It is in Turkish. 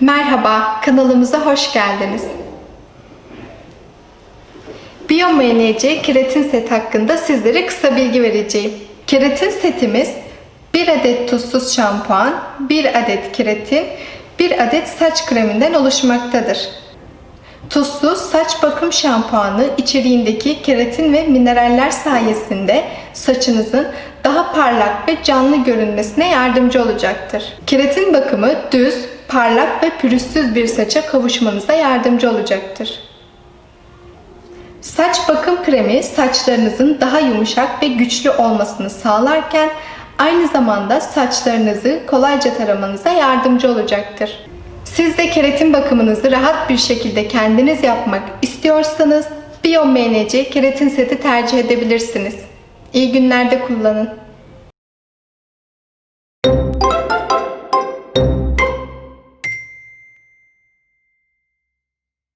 Merhaba, kanalımıza hoş geldiniz. BioMNC keratin set hakkında sizlere kısa bilgi vereceğim. Keratin setimiz 1 adet tuzsuz şampuan, 1 adet keratin, 1 adet saç kreminden oluşmaktadır. Tuzsuz saç bakım şampuanı içeriğindeki keratin ve mineraller sayesinde saçınızın daha parlak ve canlı görünmesine yardımcı olacaktır. Keratin bakımı düz, parlak ve pürüzsüz bir saça kavuşmanıza yardımcı olacaktır. Saç bakım kremi saçlarınızın daha yumuşak ve güçlü olmasını sağlarken aynı zamanda saçlarınızı kolayca taramanıza yardımcı olacaktır. Siz de keratin bakımınızı rahat bir şekilde kendiniz yapmak istiyorsanız BioMNC keratin seti tercih edebilirsiniz. İyi günlerde kullanın.